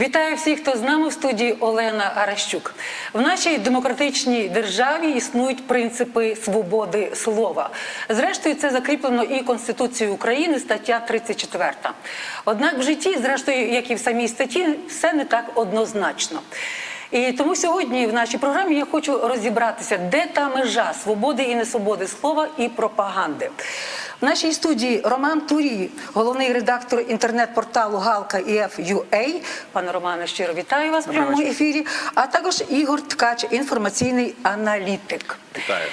Вітаю всіх, хто з нами в студії Олена Аращук. В нашій демократичній державі існують принципи свободи слова. Зрештою, це закріплено і Конституцією України, стаття 34. Однак в житті, зрештою, як і в самій статті, все не так однозначно. І тому сьогодні в нашій програмі я хочу розібратися, де та межа свободи і несвободи слова і пропаганди. В нашій студії Роман Турій, головний редактор інтернет-порталу Галка EF.UA. Пане Романе, щиро вітаю вас в прямому ефірі. А також Ігор Ткач, інформаційний аналітик. Вітаю.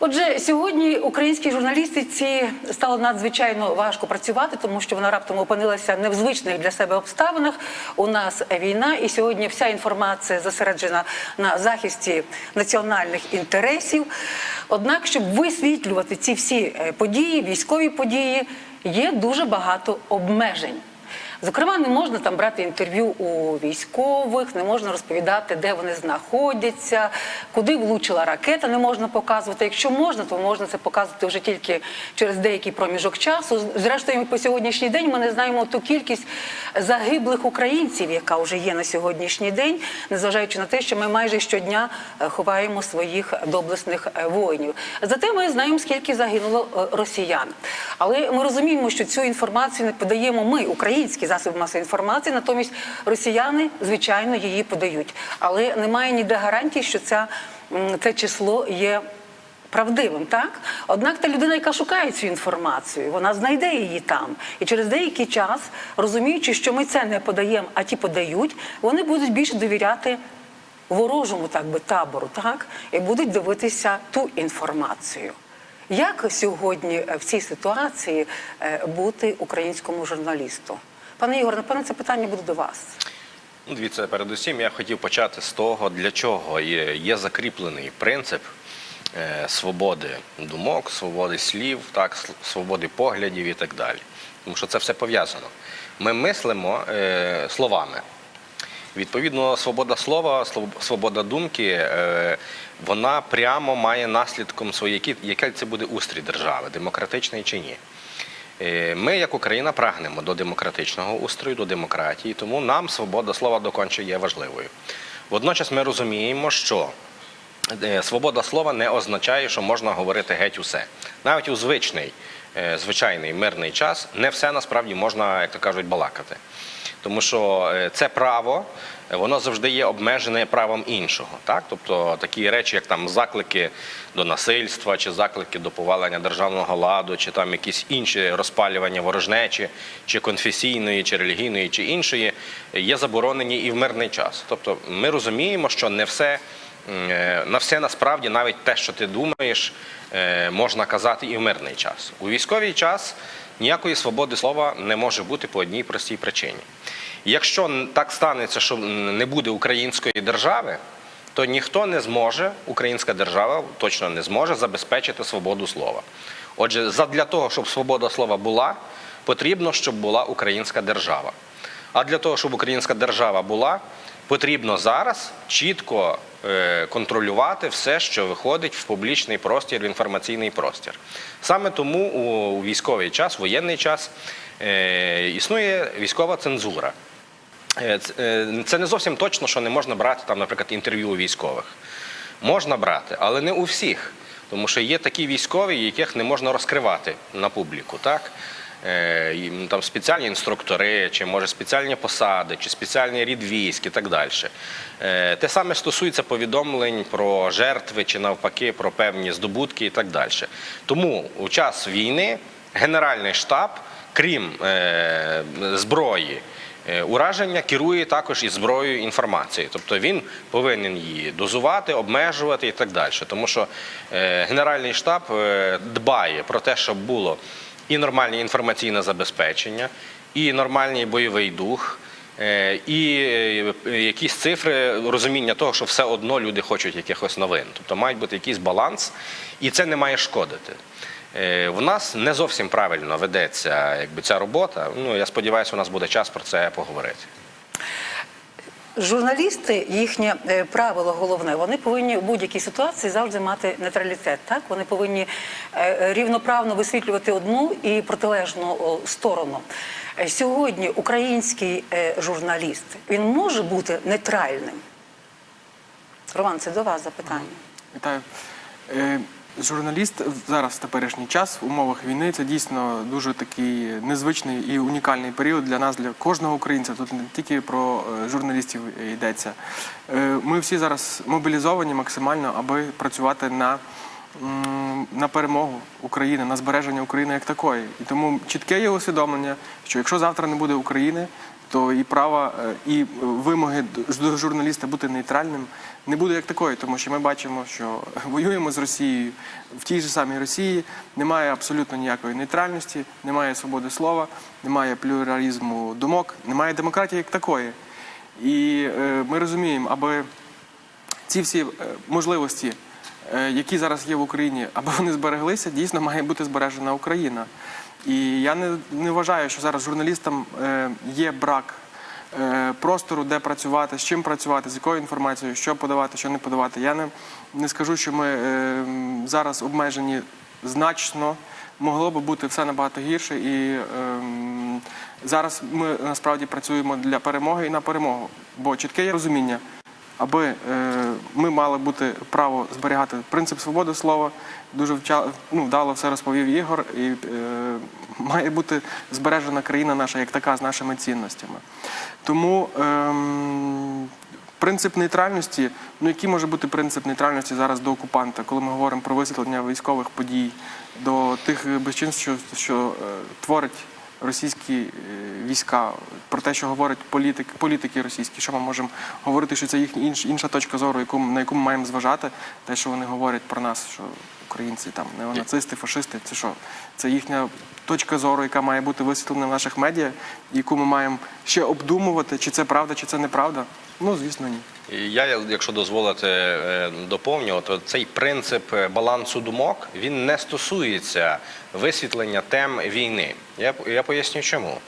Отже, сьогодні українській журналістиці стало надзвичайно важко працювати, тому що вона раптом опинилася не в звичних для себе обставинах. У нас війна, і сьогодні вся інформація зосереджена на захисті національних інтересів. Однак, щоб висвітлювати ці всі е, події, військові події, є дуже багато обмежень. Зокрема, не можна там брати інтерв'ю у військових, не можна розповідати, де вони знаходяться, куди влучила ракета, не можна показувати. Якщо можна, то можна це показувати вже тільки через деякий проміжок часу. Зрештою, по сьогоднішній день ми не знаємо ту кількість загиблих українців, яка вже є на сьогоднішній день, незважаючи на те, що ми майже щодня е, ховаємо своїх доблесних е, воїнів. Зате ми знаємо, скільки загинуло е, росіян. Але ми розуміємо, що цю інформацію не подаємо ми, українські засоби масової інформації, натомість росіяни, звичайно, її подають. Але немає ніде гарантії, що ця, це число є. Правдивим, так однак та людина, яка шукає цю інформацію, вона знайде її там. І через деякий час, розуміючи, що ми це не подаємо, а ті подають, вони будуть більше довіряти ворожому, так би табору, так і будуть дивитися ту інформацію. Як сьогодні в цій ситуації е, бути українському журналісту? Пане Ігор, напевно, це питання буде до вас. Ну, дивіться, передусім я хотів почати з того, для чого є, є закріплений принцип е, свободи думок, свободи слів, так, свободи поглядів і так далі. Тому що це все пов'язано. Ми мислимо е, словами. Відповідно, свобода слова, свобода думки, е, вона прямо має наслідком своє, який- це буде устрій держави, демократичний чи ні. Е, Ми, як Україна, прагнемо до демократичного устрою, до демократії, тому нам свобода слова доконче є важливою. Водночас ми розуміємо, що е, свобода слова не означає, що можна говорити геть усе. Навіть у звичний, е, звичайний мирний час не все насправді можна, як то кажуть, балакати. Тому що е, це право, е, воно завжди є обмежене правом іншого. Так? Тобто такі речі, як там заклики до насильства, чи заклики до повалення державного ладу, чи там якісь інші розпалювання ворожнечі, чи конфесійної, чи релігійної, чи іншої, є заборонені і в мирний час. Тобто ми розуміємо, що не все. Е, На все насправді, навіть те, що ти думаєш, можна казати і в мирний час. У військовий час ніякої свободи слова не може бути по одній простій причині. Якщо так станеться, що не буде української держави, то ніхто не зможе, українська держава точно не зможе забезпечити свободу слова. Отже, задля того, щоб свобода слова була, потрібно, щоб була українська держава. А для того, щоб українська держава була, потрібно зараз чітко е, контролювати все, що виходить в публічний простір, в інформаційний простір. Саме тому у, у військовий час, воєнний час, е, існує військова цензура. Е, е, Це не зовсім точно, що не можна брати там, наприклад, інтерв'ю у військових. Можна брати, але не у всіх. Тому що є такі військові, яких не можна розкривати на публіку. Так? Е, Там спеціальні інструктори, чи може спеціальні посади, чи спеціальний рід військ і так далі. Те саме стосується повідомлень про жертви чи навпаки про певні здобутки і так далі. Тому у час війни Генеральний штаб, крім зброї, Ураження керує також і зброєю інформації, тобто він повинен її дозувати, обмежувати і так далі. Тому що е, Генеральний штаб е, дбає про те, щоб було і нормальне інформаційне забезпечення, і нормальний бойовий дух, е, і е, якісь цифри, розуміння того, що все одно люди хочуть якихось новин. Тобто мають бути якийсь баланс, і це не має шкодити. Е, В нас не зовсім правильно ведеться якби, ця робота. Ну, я сподіваюся, у нас буде час про це поговорити. Журналісти, їхнє е, правило головне, вони повинні в будь-якій ситуації завжди мати нейтралітет. Так вони повинні е, рівноправно висвітлювати одну і протилежну сторону. Сьогодні український журналіст він може бути нейтральним. Роман, це до вас запитання. Вітаю. Журналіст зараз в теперішній час в умовах війни це дійсно дуже такий незвичний і унікальний період для нас, для кожного українця. Тут не тільки про е, журналістів йдеться. Е, Ми всі зараз мобілізовані максимально, аби працювати на, на перемогу України, на збереження України як такої. І тому чітке є усвідомлення, що якщо завтра не буде України, то і права, е, і е, вимоги до- журналіста бути нейтральним не буде як такої, тому що ми бачимо, що воюємо з Росією в тій же самій Росії, немає абсолютно ніякої нейтральності, немає свободи слова, немає плюралізму думок, немає демократії як такої. І е, ми розуміємо, аби ці всі можливості, які зараз є в Україні, аби вони збереглися, дійсно має бути збережена Україна. І я не, не вважаю, що зараз журналістам е, є брак е, простору, де працювати, з чим працювати, з якою інформацією, що подавати, що не подавати. Я не, не скажу, що ми е, зараз обмежені значно. Могло би бути все набагато гірше, і ем, зараз ми насправді працюємо для перемоги і на перемогу. Бо чітке є розуміння, аби е, ми мали бути право зберігати принцип свободи слова. Дуже вча, ну, вдало все розповів Ігор, і е, має бути збережена країна наша як така з нашими цінностями. Тому ем, принцип нейтральності, ну який може бути принцип нейтральності зараз до окупанта, коли ми говоримо про висвітлення військових подій, до тих безчинств, що, що е, творить російські е, війська, про те, що говорять політик, політики російські, що ми можемо говорити, що це їхня інш, інша точка зору, яку, на яку ми маємо зважати, те, що вони говорять про нас, що українці там неонацисти, фашисти, це що? Це їхня точка зору, яка має бути висвітлена в наших медіа, яку ми маємо ще обдумувати, чи це правда, чи це неправда. Ну, звісно, ні. Я, якщо дозволите, е, доповню, то цей принцип е, балансу думок він не стосується висвітлення тем війни. Я, я поясню чому.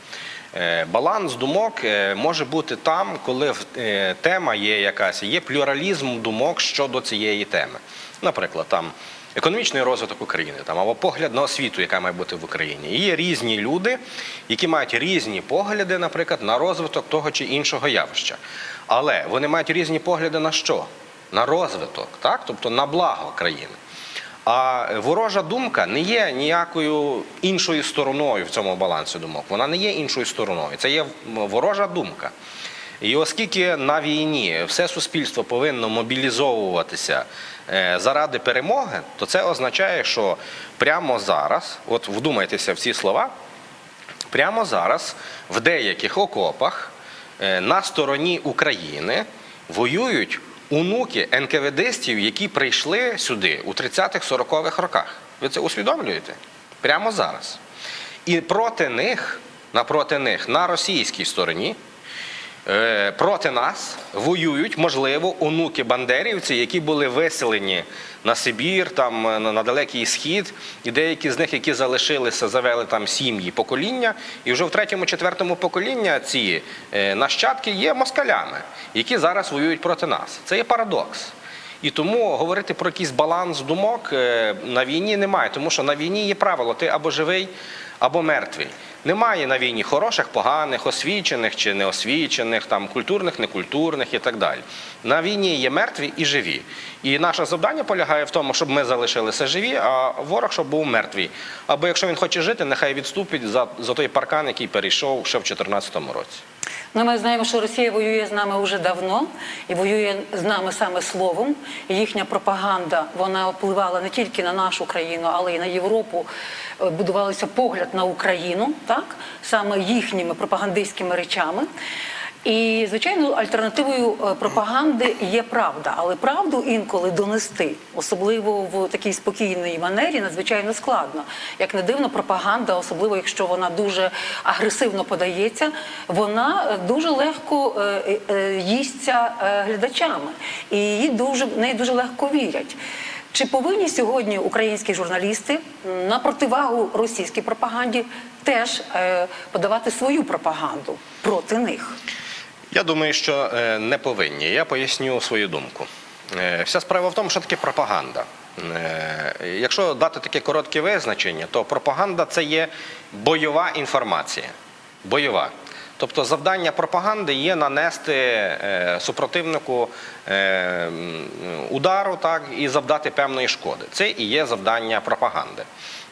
Е, Баланс думок може бути там, коли тема є якась, є плюралізм думок щодо цієї теми. Наприклад, там економічний розвиток України там, або погляд на освіту, яка має бути в Україні. І є різні люди, які мають різні погляди, наприклад, на розвиток того чи іншого явища. Але вони мають різні погляди на що? На розвиток, так? тобто на благо країни. А ворожа думка не є ніякою іншою стороною в цьому балансі думок. Вона не є іншою стороною. Це є ворожа думка. І оскільки на війні все суспільство повинно мобілізовуватися заради перемоги, то це означає, що прямо зараз, от вдумайтеся в ці слова, прямо зараз в деяких окопах е, на стороні України воюють онуки НКВДстів, які прийшли сюди у 30-х, 40-х роках. Ви це усвідомлюєте? Прямо зараз. І проти них, напроти них, на російській стороні, е, проти нас воюють, можливо, онуки бандерівці, які були виселені на Сибір, там е, на далекий схід, і деякі з них, які залишилися, завели там сім'ї, покоління, і вже в третьому, четвертому покоління ці е, нащадки є москалями, які зараз воюють проти нас. Це є парадокс. І тому говорити про якийсь баланс думок е, на війні немає, тому що на війні є правило: ти або живий, або мертвий. Немає на війні хороших, поганих, освічених чи неосвічених, там культурних, некультурних і так далі. На війні є мертві і живі. І наше завдання полягає в тому, щоб ми залишилися живі, а ворог щоб був мертвий. Або якщо він хоче жити, нехай відступить за, за той паркан, який перейшов ще в 2014 році. Ну, ми знаємо, що Росія воює з нами вже давно і воює з нами саме словом. І їхня пропаганда вона впливала не тільки на нашу країну, але й на Європу. Будувалися погляд на Україну, так саме їхніми пропагандистськими речами. І звичайно, альтернативою е, пропаганди є правда, але правду інколи донести, особливо в такій спокійній манері, надзвичайно складно. Як не дивно, пропаганда, особливо якщо вона дуже агресивно подається, вона е, дуже легко е, їсться глядачами, і її дуже неї дуже легко вірять. Чи повинні сьогодні українські журналісти на противагу російській пропаганді теж подавати свою пропаганду проти них? Я думаю, що е, не повинні. Я поясню свою думку. Е, Вся справа в тому, що таке пропаганда. Е, Якщо дати таке коротке визначення, то пропаганда це є бойова інформація. бойова. Тобто завдання пропаганди є нанести супротивнику удару так, і завдати певної шкоди. Це і є завдання пропаганди.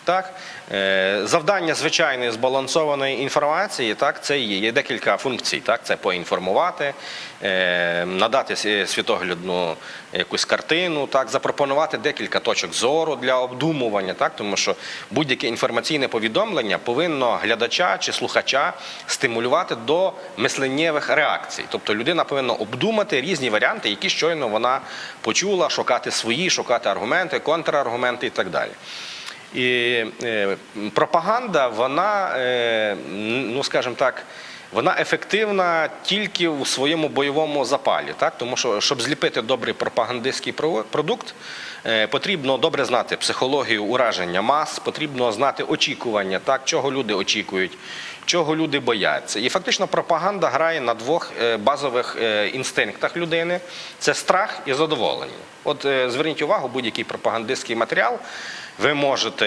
Так? Е, Завдання звичайної збалансованої інформації, так, це є, є декілька функцій. Так? Це поінформувати, е, надати світоглядну якусь картину, так, запропонувати декілька точок зору для обдумування, так, тому що будь-яке інформаційне повідомлення повинно глядача чи слухача стимулювати до мисленнєвих реакцій. Тобто людина повинна обдумати різні варіанти, які щойно вона почула, шукати свої, шукати аргументи, контраргументи і так далі. І е, пропаганда, вона, е, ну скажімо так, вона ефективна тільки у своєму бойовому запалі, так? тому що щоб зліпити добрий пропагандистський про- продукт, е, потрібно добре знати психологію ураження мас, потрібно знати очікування, так? чого люди очікують, чого люди бояться. І фактично пропаганда грає на двох базових інстинктах людини: це страх і задоволення. От зверніть увагу, будь-який пропагандистський матеріал ви можете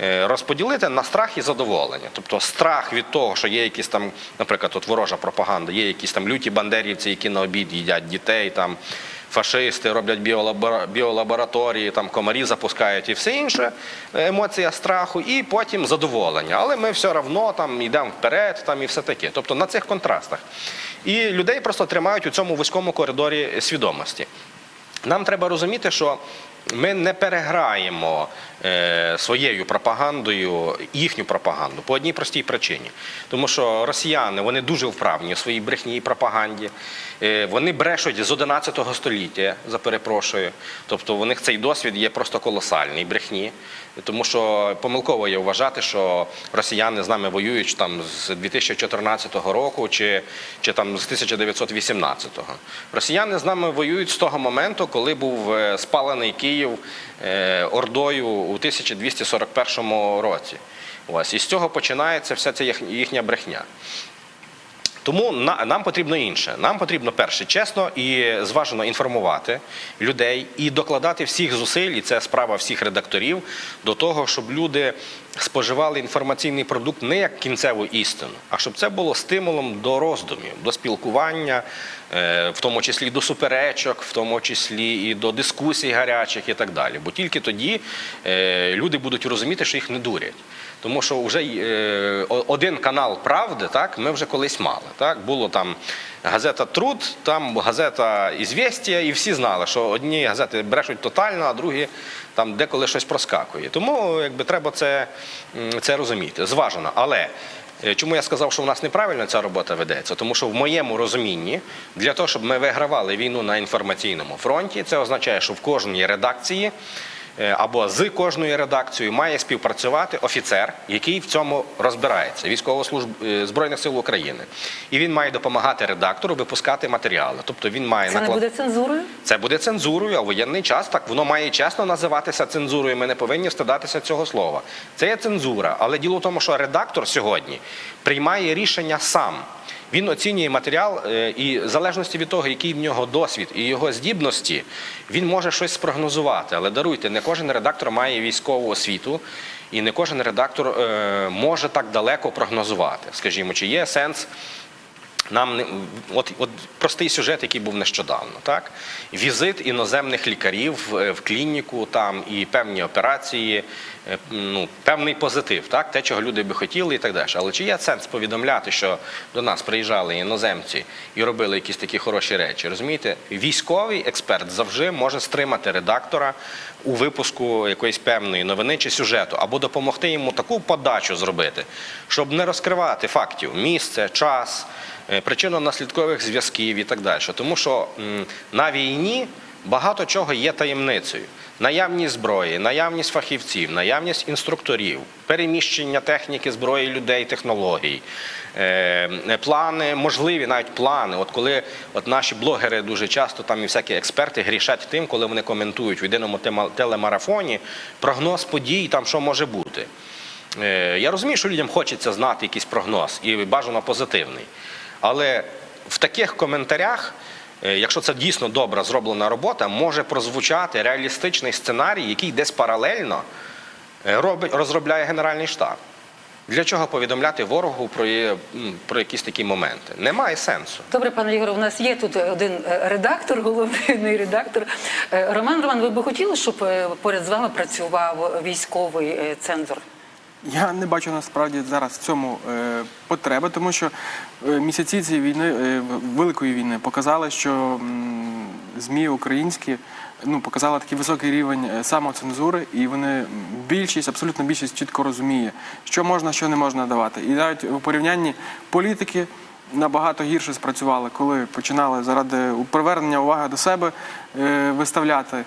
е, розподілити на страх і задоволення. Тобто страх від того, що є якісь там, наприклад, от ворожа пропаганда, є якісь там люті бандерівці, які на обід їдять дітей, там фашисти роблять біолабора- біолабораторії, там комарі запускають і все інше. е, Емоція страху, і потім задоволення. Але ми все одно там йдемо вперед, там і все таке. Тобто на цих контрастах. І людей просто тримають у цьому вузькому коридорі свідомості. Нам треба розуміти, що ми не переграємо своєю пропагандою їхню пропаганду по одній простій причині. Тому що росіяни вони дуже вправні у своїй брехні і пропаганді. Е, вони брешуть з 11 століття, за перепрошую. Тобто у них цей досвід є просто колосальний брехні. Тому що помилково є вважати, що росіяни з нами воюють там з 2014 року чи, чи там з 1918-го. Росіяни з нами воюють з того моменту, коли був е, спалений Київ е, Ордою у 1241 році. Ось і з цього починається вся ця їхня брехня. Тому нам потрібно інше. Нам потрібно перше чесно і зважено інформувати людей і докладати всіх зусиль, і це справа всіх редакторів, до того, щоб люди споживали інформаційний продукт не як кінцеву істину, а щоб це було стимулом до роздумів, до спілкування, в тому числі до суперечок, в тому числі і до дискусій гарячих і так далі. Бо тільки тоді е, люди будуть розуміти, що їх не дурять. Тому що вже е, один канал правди, так ми вже колись мали. Так було там газета Труд, там газета Ізвєстія, і всі знали, що одні газети брешуть тотально, а другі там деколи щось проскакує. Тому якби треба це, це розуміти. Зважено. Але е, чому я сказав, що в нас неправильно ця робота ведеться? Тому що в моєму розумінні, для того, щоб ми вигравали війну на інформаційному фронті, це означає, що в кожній редакції е, або з кожною редакцією має співпрацювати офіцер, який в цьому розбирається, військовослужб е, збройних сил України, і він має допомагати редактору випускати матеріали. Тобто він має Це не буде цензурою? це буде цензурою, а в воєнний час так воно має чесно називатися цензурою. Ми не повинні стидатися цього слова. Це є цензура, але діло в тому, що редактор сьогодні приймає рішення сам. Він оцінює матеріал е, і в залежності від того, який в нього досвід і його здібності, він може щось спрогнозувати. Але даруйте, не кожен редактор має військову освіту, і не кожен редактор е, може так далеко прогнозувати. Скажімо, чи є сенс нам не от, от простий сюжет, який був нещодавно, так візит іноземних лікарів в, в клініку, там і певні операції, е, ну певний позитив, так те, чого люди би хотіли, і так далі. Але чи є сенс повідомляти, що до нас приїжджали іноземці і робили якісь такі хороші речі? Розумієте, військовий експерт завжди може стримати редактора у випуску якоїсь певної новини чи сюжету, або допомогти йому таку подачу зробити, щоб не розкривати фактів, місце, час е, причинно-наслідкових зв'язків і так далі. Тому що на війні багато чого є таємницею. Наявність зброї, наявність фахівців, наявність інструкторів, переміщення техніки, зброї, людей, технологій, е, плани, можливі навіть плани. От коли от наші блогери дуже часто там і всякі експерти грішать тим, коли вони коментують в єдиному телемарафоні прогноз подій, там що може бути. Е, Я розумію, що людям хочеться знати якийсь прогноз і бажано позитивний. Але в таких коментарях, е, якщо це дійсно добра зроблена робота, може прозвучати реалістичний сценарій, який десь паралельно е, робить, розробляє Генеральний штаб. Для чого повідомляти ворогу про, про якісь такі моменти? Немає сенсу. Добре, пане Ігоре, у нас є тут один е, редактор, головний редактор. Роман Роман, ви би хотіли, щоб поряд з вами працював військовий цензор? Я не бачу насправді зараз в цьому е, потреби, тому що е, місяці цієї війни, е, великої війни, показали, що м, ЗМІ українські ну, показали такий високий рівень е, самоцензури, і вони більшість, абсолютно більшість чітко розуміє, що можна, що не можна давати. І навіть у порівнянні політики. Набагато гірше спрацювали, коли починали заради привернення уваги до себе е, виставляти,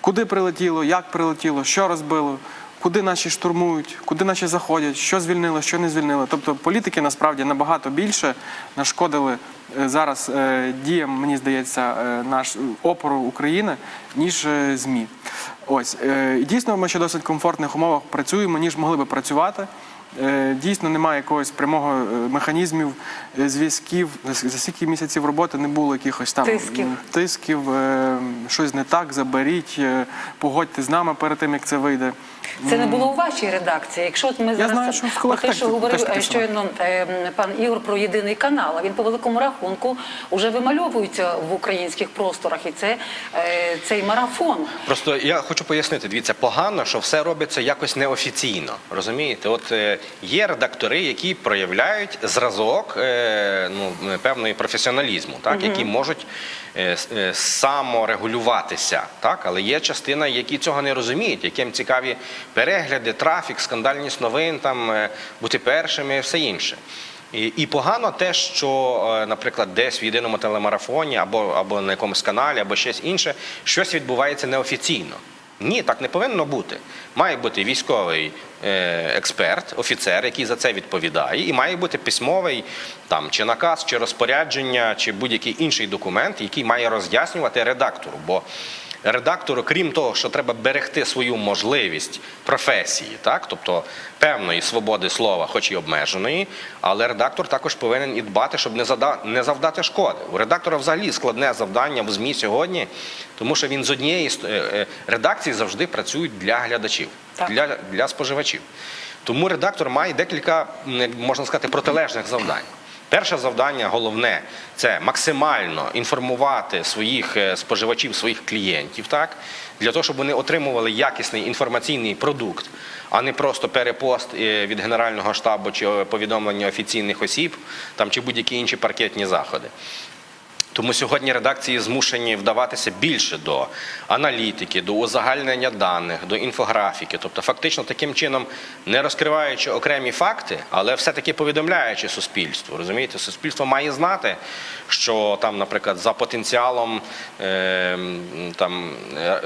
куди прилетіло, як прилетіло, що розбило куди наші штурмують, куди наші заходять, що звільнили, що не звільнили. Тобто політики насправді набагато більше нашкодили е, зараз е, діям, мені здається, е, наш опору України, ніж ЗМІ. Ось і дійсно ми ще досить комфортних умовах працюємо, ніж могли би працювати. Дійсно немає якогось прямого механізмів зв'язків. За стільки місяців роботи не було якихось там Тисків. тисків, щось не так, заберіть, погодьте з нами перед тим, як це вийде. Це не було у вашій редакції. Якщо от ми зараз знаю, що в про те, що говорив щойно е, пан Ігор про єдиний канал, а він по великому рахунку вже вимальовується в українських просторах, і це е, цей марафон. Просто я хочу пояснити, дивіться, погано, що все робиться якось неофіційно. Розумієте? От е, є редактори, які проявляють зразок е, ну, певної професіоналізму, так, які можуть саморегулюватися. Так? Але є частина, які цього не розуміють, яким цікаві перегляди, трафік, скандальність новин, там, е, бути першими все інше. І, і погано те, що, е, наприклад, десь в єдиному телемарафоні або, або на якомусь каналі, або щось інше, щось відбувається неофіційно. Ні, так не повинно бути. Має бути військовий е, експерт, офіцер, який за це відповідає, і має бути письмовий там чи наказ, чи розпорядження, чи будь-який інший документ, який має роз'яснювати редактору. Бо редактору, крім того, що треба берегти свою можливість професії, так тобто певної свободи слова, хоч і обмеженої, але редактор також повинен і дбати, щоб не зада- не завдати шкоди. У редактора взагалі складне завдання в змі сьогодні, тому що він з однієї е, е, редакції завжди працюють для глядачів, Так. для, для споживачів. Тому редактор має декілька, можна сказати, протилежних завдань. Перше завдання, головне, це максимально інформувати своїх е, споживачів, своїх клієнтів, так для того, щоб вони отримували якісний інформаційний продукт, а не просто перепост е, від генерального штабу чи е, повідомлення офіційних осіб, там чи будь-які інші паркетні заходи. Тому сьогодні редакції змушені вдаватися більше до аналітики, до узагальнення даних, до інфографіки. Тобто, фактично таким чином, не розкриваючи окремі факти, але все-таки повідомляючи суспільству. Розумієте, суспільство має знати, що там, наприклад, за потенціалом е, там,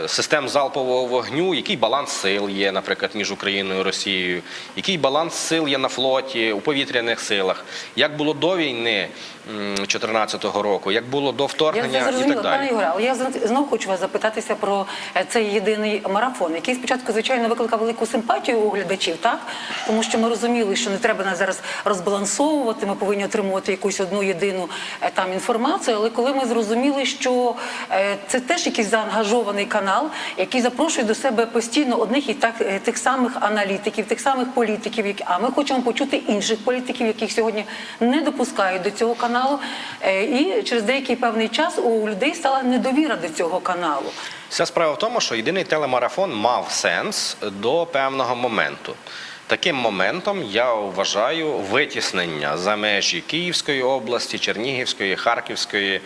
систем залпового вогню, який баланс сил є, наприклад, між Україною і Росією, який баланс сил є на флоті, у повітряних силах, як було до війни 2014 року, як було до Я вторгнення і зрозуміла, так далі. пане Ігоре, але я зн- знов хочу вас запитатися про е, цей єдиний марафон, який спочатку, звичайно, викликав велику симпатію у глядачів, так? Тому що ми розуміли, що не треба нас зараз розбалансовувати, ми повинні отримувати якусь одну єдину е, там інформацію. Але коли ми зрозуміли, що е, це теж якийсь заангажований канал, який запрошує до себе постійно одних і так тих самих аналітиків, тих самих політиків, які а ми хочемо почути інших політиків, яких сьогодні не допускають до цього каналу. І через деякий певний час у людей стала недовіра до цього каналу. Вся справа в тому, що єдиний телемарафон мав сенс до певного моменту. Таким моментом я вважаю витіснення за межі Київської області, Чернігівської, Харківської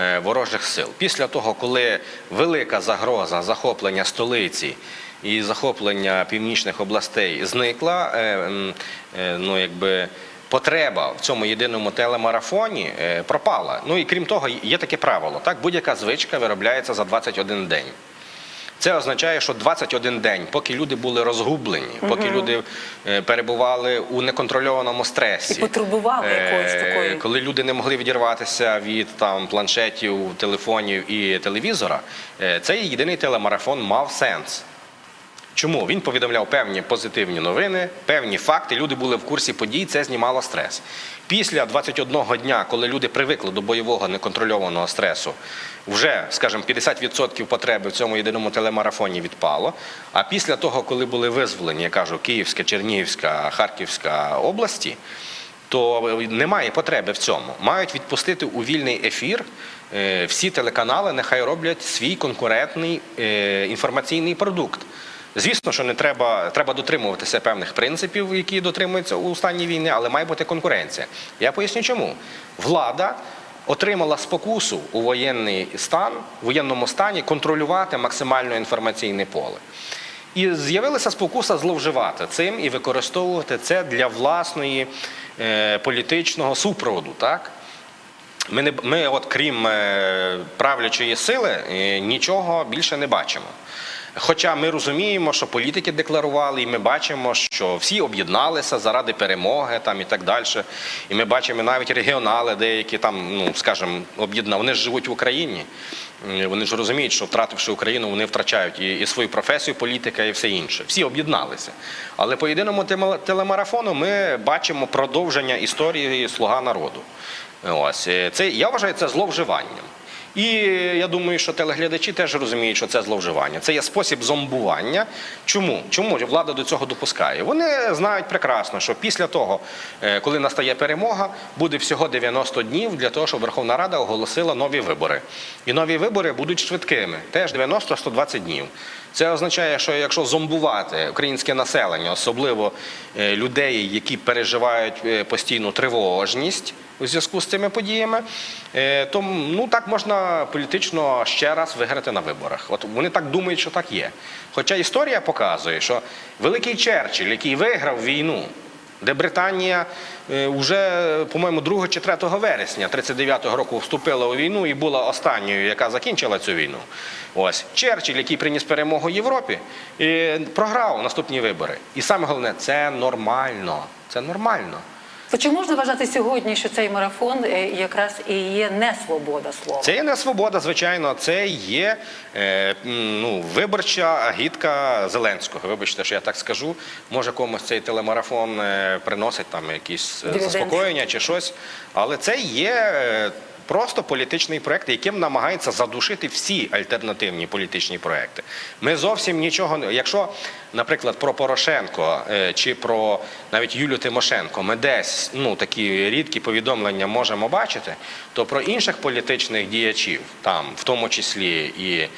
е, ворожих сил. Після того, коли велика загроза захоплення столиці і захоплення північних областей зникла, е, е, ну якби. Потреба в цьому єдиному телемарафоні е, пропала. Ну і крім того, є таке правило: так будь-яка звичка виробляється за 21 день. Це означає, що 21 день, поки люди були розгублені, поки люди е, перебували у неконтрольованому стресі, І потребували якоїсь е, такої. коли люди не могли відірватися від там планшетів, телефонів і телевізора, цей єдиний телемарафон мав сенс. Чому? Він повідомляв певні позитивні новини, певні факти. Люди були в курсі подій, це знімало стрес. Після 21 дня, коли люди привикли до бойового неконтрольованого стресу, вже, скажімо, 50% потреби в цьому єдиному телемарафоні відпало. А після того, коли були визволені, я кажу, Київська, Чернігівська, Харківська області, то немає потреби в цьому. Мають відпустити у вільний ефір е, всі телеканали, нехай роблять свій конкурентний е, інформаційний продукт. Звісно, що не треба, треба дотримуватися певних принципів, які дотримуються у стані війни, але має бути конкуренція. Я поясню чому. Влада отримала спокусу у воєнний стан, в воєнному стані контролювати максимально інформаційне поле. І з'явилася спокуса зловживати цим і використовувати це для власної е, політичного супроводу. Так? Ми, не, ми от, крім е, правлячої сили, е, нічого більше не бачимо. Хоча ми розуміємо, що політики декларували, і ми бачимо, що всі об'єдналися заради перемоги там, і так далі. І ми бачимо навіть регіонали, деякі там, ну скажімо, об'єднали. Вони ж живуть в Україні. Е, Вони ж розуміють, що втративши Україну, вони втрачають і, і свою професію, політика, і все інше. Всі об'єдналися. Але по єдиному телемарафону ми бачимо продовження історії слуга народу. Ось е, це я вважаю це зловживанням. І я думаю, що телеглядачі теж розуміють, що це зловживання. Це є спосіб зомбування. Чому? Чому влада до цього допускає? Вони знають прекрасно, що після того, е, коли настає перемога, буде всього 90 днів для того, щоб Верховна Рада оголосила нові вибори. І нові вибори будуть швидкими, теж 90-120 днів. Це означає, що якщо зомбувати українське населення, особливо е, людей, які переживають е, постійну тривожність у зв'язку з цими подіями, е, то ну так можна політично ще раз виграти на виборах. От вони так думають, що так є. Хоча історія показує, що великий Черчилль, який виграв війну, де Британія вже, по-моєму, 2 чи 3 вересня 39-го року вступила у війну і була останньою, яка закінчила цю війну. Ось Черчилль, який приніс перемогу Європі, програв наступні вибори. І саме головне, це нормально. Це нормально. Чи можна вважати сьогодні, що цей марафон е, якраз і є не свобода слова? Це є не свобода, звичайно, це є е, ну, виборча агітка Зеленського. Вибачте, що я так скажу. Може комусь цей телемарафон е, приносить там якісь е, заспокоєння чи щось. Але це є. Просто політичний проект, яким намагається задушити всі альтернативні політичні проекти. Ми зовсім нічого не якщо, наприклад, про Порошенко е, чи про навіть Юлію Тимошенко, ми десь ну такі рідкі повідомлення можемо бачити, то про інших політичних діячів, там в тому числі і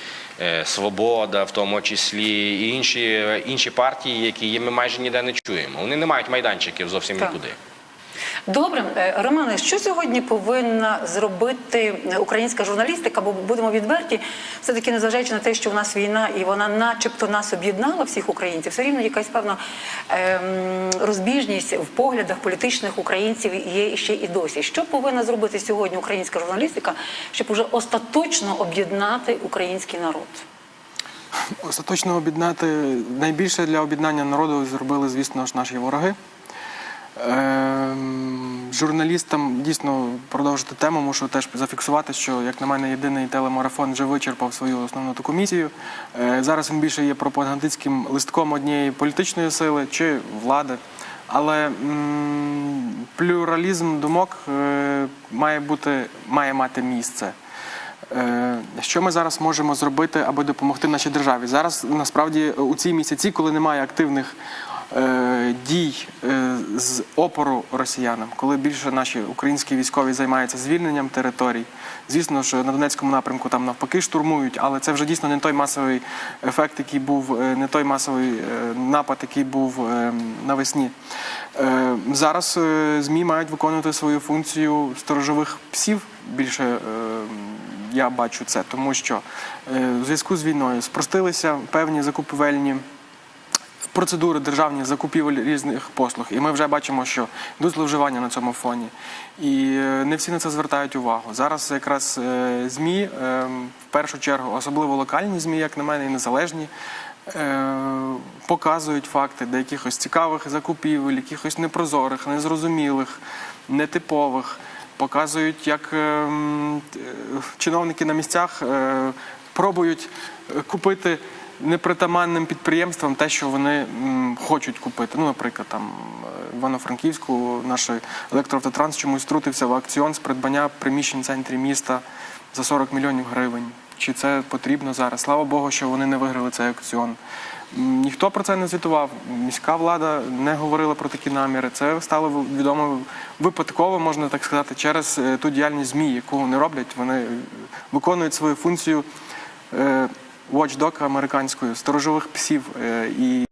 е, Свобода, в тому числі і інші, інші партії, які ми майже ніде не чуємо. Вони не мають майданчиків зовсім Так. нікуди. Добре, Е, Романе, що сьогодні повинна зробити українська журналістика? Бо будемо відверті, все таки незважаючи на те, що в нас війна і вона, начебто, нас об'єднала всіх українців, все рівно якась певна ем, розбіжність в поглядах політичних українців є ще і досі. Що повинна зробити сьогодні українська журналістика, щоб уже остаточно об'єднати український народ? Остаточно об'єднати найбільше для об'єднання народу зробили, звісно ж, наші вороги. Ем, Журналістам дійсно продовжити тему, мушу теж зафіксувати, що, як на мене, єдиний телемарафон вже вичерпав свою основну таку місію. Е, Зараз він більше є пропагандистським листком однієї політичної сили чи влади. Але плюралізм думок е, має бути, має мати місце. Е, Що ми зараз можемо зробити, аби допомогти нашій державі? Зараз насправді у ці місяці, коли немає активних дій е, з опору росіянам, коли більше наші українські військові займаються звільненням територій. Звісно, що на Донецькому напрямку там навпаки штурмують, але це вже дійсно не той масовий ефект, який був, е, не той масовий е, напад, який був е, навесні. Е, Зараз е, ЗМІ мають виконувати свою функцію сторожових псів більше. е, я бачу це, тому що е, в зв'язку з війною спростилися певні закупівельні процедури державні закупівель різних послуг. І ми вже бачимо, що йдуть зловживання на цьому фоні. І е, не всі на це звертають увагу. Зараз якраз е, ЗМІ, е, в першу чергу, особливо локальні ЗМІ, як на мене, і незалежні. Показують факти до якихось цікавих закупівель, якихось непрозорих, незрозумілих, нетипових. Показують, як чиновники на місцях пробують купити непритаманним підприємствам те, що вони хочуть купити. Ну, наприклад, там е, Івано-Франківську наш електроавтотранс чомусь втрутився в акціон з придбання приміщень в центрі міста за 40 мільйонів гривень. Чи це потрібно зараз? Слава Богу, що вони не виграли цей акціон. Ніхто про це не звітував. Міська влада не говорила про такі наміри. Це стало відомо випадково, можна так сказати, через е, ту діяльність ЗМІ, яку вони роблять. Вони е, виконують свою функцію watchdog американською, сторожових псів. е, І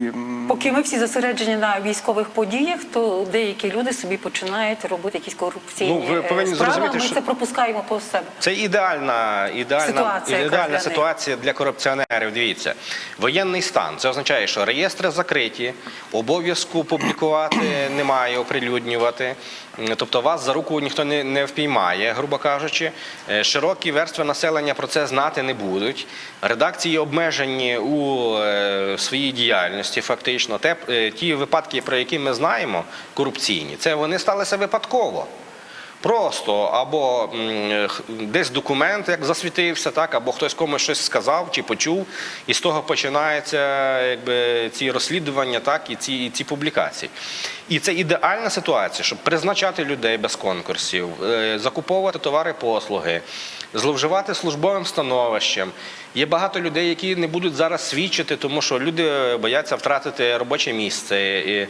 Поки ми всі зосереджені на військових подіях, то деякі люди собі починають робити якісь корупційні Ну, ви е, повинні справи. зрозуміти, Ми що- це пропускаємо по себе. Це ідеальна, ідеальна, Ситуація ідеальна для ситуація для корупціонерів. Дивіться, воєнний стан. Це означає, що реєстри закриті, обов'язку публікувати немає, оприлюднювати. Тобто вас за руку ніхто не, не впіймає, грубо кажучи. Е, Широкі верстви населення про це знати не будуть. Редакції обмежені у е, своїй діяльності, фактично. Те, е, ті випадки, про які ми знаємо, корупційні, це вони сталися випадково. Просто або десь документ як засвітився, так, або хтось комусь щось сказав чи почув, і з того починаються якби, ці розслідування, так, і ці, і ці публікації. І це ідеальна ситуація, щоб призначати людей без конкурсів, е, закуповувати товари послуги, зловживати службовим становищем. Є багато людей, які не будуть зараз свідчити, тому що люди бояться втратити робоче місце і,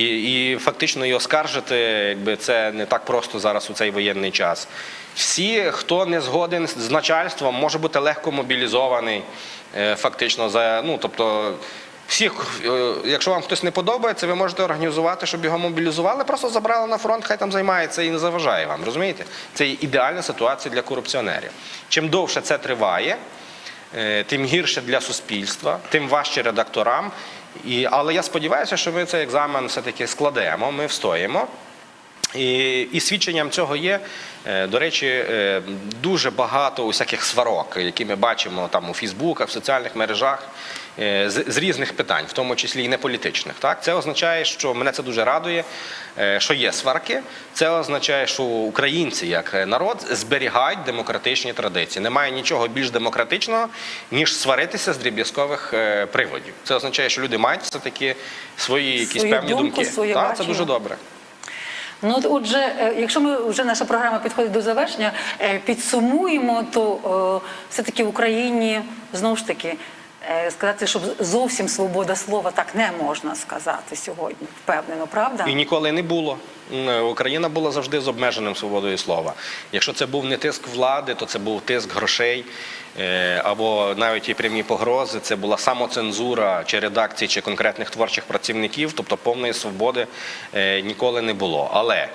і, і фактично і оскаржити, якби це не так просто зараз у цей воєнний час. Всі, хто не згоден з начальством, може бути легко мобілізований, е, фактично за ну тобто. Всіх, е, якщо вам хтось не подобається, ви можете організувати, щоб його мобілізували, просто забрали на фронт, хай там займається і не заважає вам. Розумієте? Це ідеальна ситуація для корупціонерів. Чим довше це триває, е, тим гірше для суспільства, тим важче редакторам. І, але я сподіваюся, що ми цей екзамен все-таки складемо, ми встоїмо. І, і свідченням цього є, е, до речі, дуже багато усяких сварок, які ми бачимо там у Фейсбуках, в соціальних мережах з, з різних питань, в тому числі і не політичних. Так? Це означає, що мене це дуже радує, е, що є сварки. Це означає, що українці, як народ, зберігають демократичні традиції. Немає нічого більш демократичного, ніж сваритися з дріб'язкових е, приводів. Це означає, що люди мають все-таки свої якісь Свою певні думку, думки. Так, це дуже добре. Ну, отже, е, якщо ми вже наша програма підходить до завершення, е, підсумуємо, то е, все-таки в Україні знову ж таки е, сказати, щоб зовсім свобода слова так не можна сказати сьогодні, впевнено, правда? І ніколи не було. Україна була завжди з обмеженим свободою слова. Якщо це був не тиск влади, то це був тиск грошей е, або навіть і прямі погрози. Це була самоцензура чи редакції, чи конкретних творчих працівників, тобто повної свободи е, ніколи не було. Але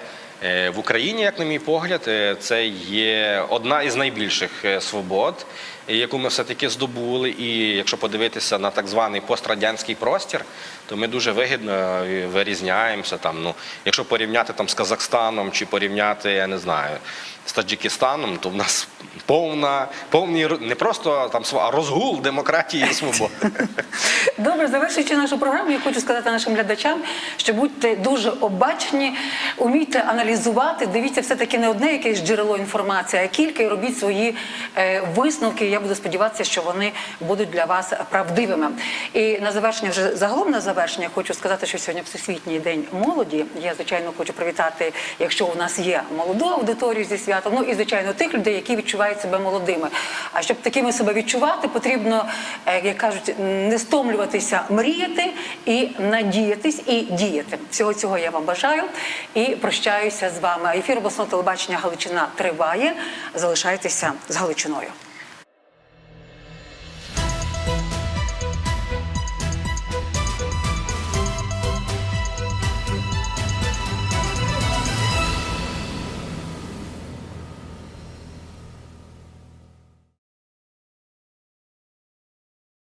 е, в Україні, як на мій погляд, е, це є одна із найбільших е, свобод, е, яку ми все-таки здобули. І якщо подивитися на так званий пострадянський простір, то ми дуже вигідно е, вирізняємося там. Ну, якщо порівняти там з Казахстаном чи порівняти, я не знаю, з Таджикистаном, то в нас повна, повний не просто там а розгул демократії і свободи. Добре, завершуючи нашу програму, я хочу сказати нашим глядачам, що будьте дуже обачні, умійте аналізувати, дивіться все-таки не одне якесь джерело інформації, а кілька і робіть свої е, висновки. Я буду сподіватися, що вони будуть для вас правдивими. І на завершення, вже загалом на завершення, хочу сказати, що сьогодні Всесвітній день молоді. Я, звичайно, хочу привітати, якщо у нас є молоду аудиторію зі святом, ну і звичайно тих людей, які відчувають себе молодими. А щоб такими себе відчувати, потрібно, е, як кажуть, не стомлюватися, мріяти і надіятись і діяти. Всього цього я вам бажаю і прощаюся з вами. Ефір обласного телебачення Галичина триває. Залишайтеся з Галичиною.